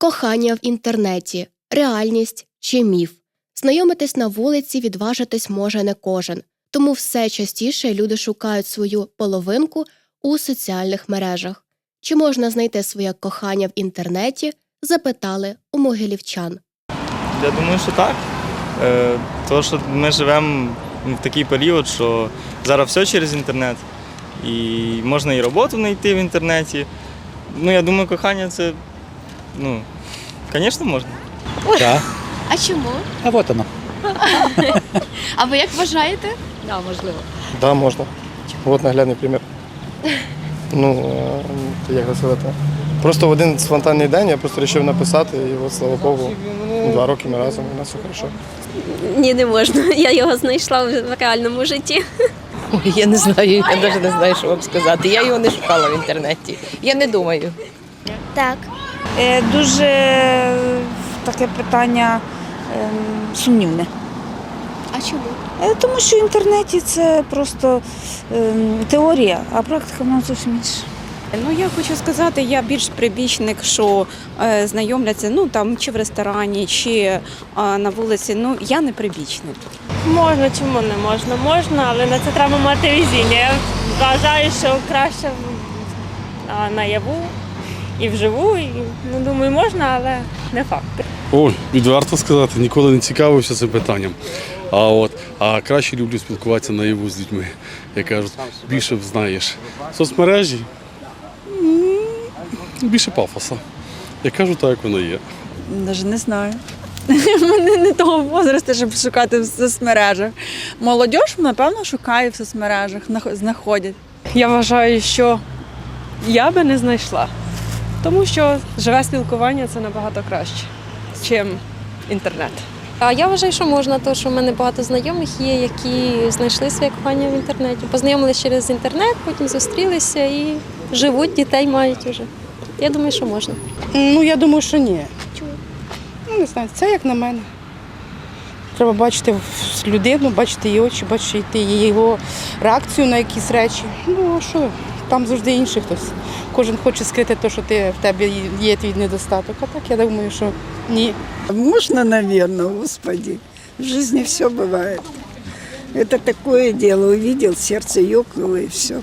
Кохання в інтернеті, реальність чи міф. Знайомитись на вулиці, відважитись може не кожен, тому все частіше люди шукають свою половинку у соціальних мережах. Чи можна знайти своє кохання в інтернеті? Запитали у могилівчан. Я думаю, що так. Е, Тому що ми живемо в такий період, що зараз все через інтернет. І можна і роботу знайти в інтернеті. Ну, я думаю, кохання це, ну, звісно, можна. Да. А чому? А вот оно. А ви як вважаєте? Да, можливо. Да, можна. От наглядний примір. Ну, е, як це сказати. Просто в один спонтанний день я просто вирішив написати, і от слава Богу, два роки ми разом, і у нас все хорошо. Ні, не можна. Я його знайшла в реальному житті. Ой, я не знаю, я навіть не знаю, що вам сказати. Я його не шукала в інтернеті. Я не думаю. Так. Е, Дуже таке питання ем, сумнівне. А чому? Е, Тому що в інтернеті це просто ем, теорія, а практика вона зовсім інша. Ну я хочу сказати, я більш прибічник, що е, знайомляться ну там чи в ресторані, чи е, на вулиці. Ну я не прибічник. Можна, чому не можна? Можна, але на це треба мати везіння. Я вважаю, що краще а, наяву і вживу. І, ну, думаю, можна, але не факт. Ой, відверто сказати, ніколи не цікавився цим питанням. А от а краще люблю спілкуватися наяву з людьми. Як кажуть, більше знаєш. Соцмережі більше пафоса. Я кажу так, як воно є. Навіть не знаю. Вони не того возрасту, щоб шукати в соцмережах. Молодь, напевно, шукає в соцмережах, нах- знаходять. Я вважаю, що я би не знайшла, тому що живе спілкування це набагато краще, ніж інтернет. А я вважаю, що можна, тому що в мене багато знайомих є, які знайшли своє кохання в інтернеті. Познайомилися через інтернет, потім зустрілися і живуть, дітей мають уже. Я думаю, що можна. Ну, я думаю, що ні. Чому? Ну, не знаю, це як на мене. Треба бачити людину, бачити її очі, бачити її його реакцію на якісь речі. Ну, а що? Там завжди інший хтось. Кожен хоче скрити те, що ти, в тебе є твій недостаток. А так я думаю, що ні. Можно, наверное, господи. В жизни все бывает. Это такое дело. Увидел, сердце ёкнуло и все.